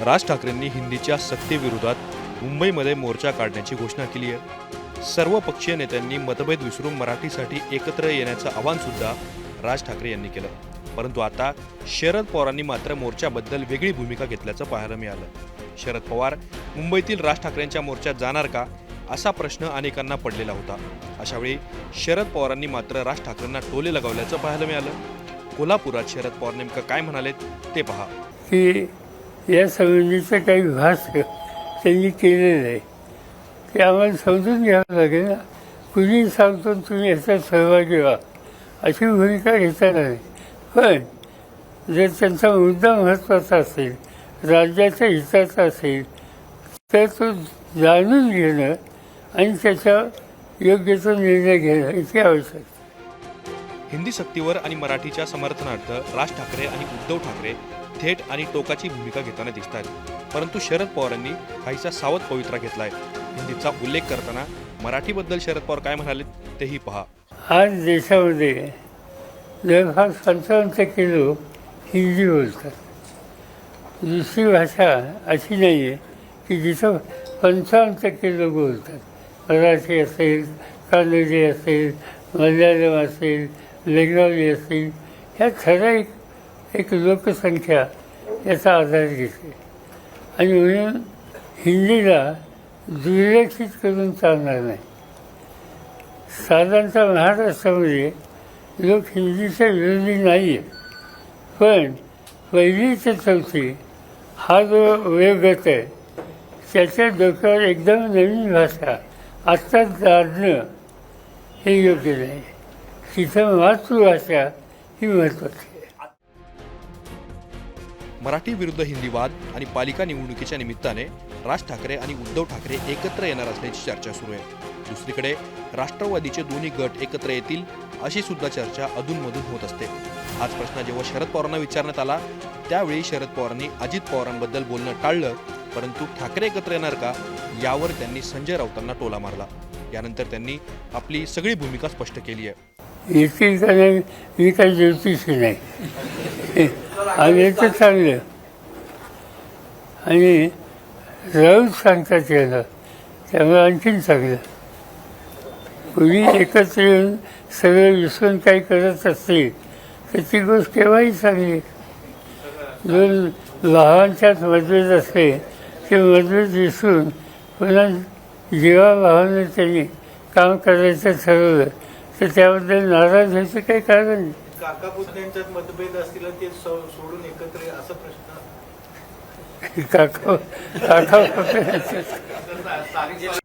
राज ठाकरेंनी हिंदीच्या सक्तीविरोधात मुंबईमध्ये मोर्चा काढण्याची घोषणा केली आहे. सर्व पक्षीय नेत्यांनी मतभेद विसरून मराठीसाठी एकत्र येण्याचं आवाहनसुद्धा राज ठाकरे यांनी केलं. परंतु आता शरद पवारांनी मात्र मोर्चाबद्दल वेगळी भूमिका घेतल्याचं पाहायला मिळालं. शरद पवार मुंबईतील राज ठाकरेंच्या मोर्चात जाणार का? असा प्रश्न अनेकांना पडलेला होता. अशावेळी शरद पवारांनी मात्र राज ठाकरेंना टोले लगावल्याचं पाहायला मिळालं. कोल्हापुरात शरद पवार नेमकं काय म्हणालेत ते पहा. की या संबंधीचं काही भाष्य त्यांनी केलेलं आहे. ते आम्हाला समजून घ्यावं लागेल ना. कुणी सांगतो तुम्ही याचा सहभागी व्हा. अशी भूमिका घेता नाही. पण जर त्यांचा मुद्दा महत्त्वाचा असेल राज्याच्या हिताचा असेल तर तो जाणून घेणं आणि त्याचा योग्य तो निर्णय घेणं इतके आवश्यक आहे. हिंदी सक्तीवर आणि मराठीच्या समर्थनार्थ राज ठाकरे आणि उद्धव ठाकरे थेट आणि टोकाची भूमिका घेताना दिसत आहेत परंतु शरद पवारांनी काहीसा सावध पवित्रा घेतलाय. हिंदीचा उल्लेख करताना मराठीबद्दल शरद पवार काय म्हणाले तेही पहा. आज देशामध्ये जवळपास पंचावन्न टक्के लोक हिंदी बोलतात दुसरी भाषा अशी नाही आहे की जिथं पंचावन्न टक्के लोक बोलतात. मराठी असेल कानडी असेल मल्याळम असेल बेंगॉली असतील ह्या ठराविक एक लोकसंख्या याचा आधार घेते. आणि म्हणून हिंदीला दुर्लक्षित करून चालणार नाही. साधारणतः महाराष्ट्रामध्ये लोक हिंदीच्या विरोधी नाही आहेत पण पहिली ते चौथी हा जो वयोगत आहे त्याच्या डोक्यावर एकदम नवीन भाषा आत्ताच जाणणं हे योग्य नाही. तिथं मातृभाषा ही महत्त्वाची मराठी विरुद्ध हिंदी वाद आणि पालिका निवडणुकीच्या निमित्ताने राज ठाकरे आणि उद्धव ठाकरे एकत्र येणार असल्याची चर्चा सुरू आहे. दुसरीकडे राष्ट्रवादीचे दोन्ही गट एकत्र येतील अशी सुद्धा चर्चा अधूनमधून होत असते. हाच प्रश्न जेव्हा शरद पवारांना विचारण्यात आला त्यावेळी शरद पवारांनी अजित पवारांबद्दल बोलणं टाळलं परंतु ठाकरे एकत्र येणार का यावर त्यांनी संजय राऊतांना टोला मारला. यानंतर त्यांनी आपली सगळी भूमिका स्पष्ट केली आहे. येतील का नाही मी काही ज्योतिषी नाही. आणि येतं चांगलं. आणि राऊत सांगतात याला. त्यामुळे आणखीन चांगलं. कुणी एकत्र येऊन सगळं विसरून काही करत असतील तर ती गोष्ट केव्हाही चांगली. दोन भावांच्यात मतभेद असले ते मतभेद विसरून पुन्हा जेव्हा भावानं त्यांनी काम करायचं ठरवलं तर त्याबद्दल नाराज व्हायचं काही कारण नाही. काका पुतण्यांच्यात मतभेद असतील आणि ते सो- सोडून एकत्र ये- असा प्रश्न. काका काका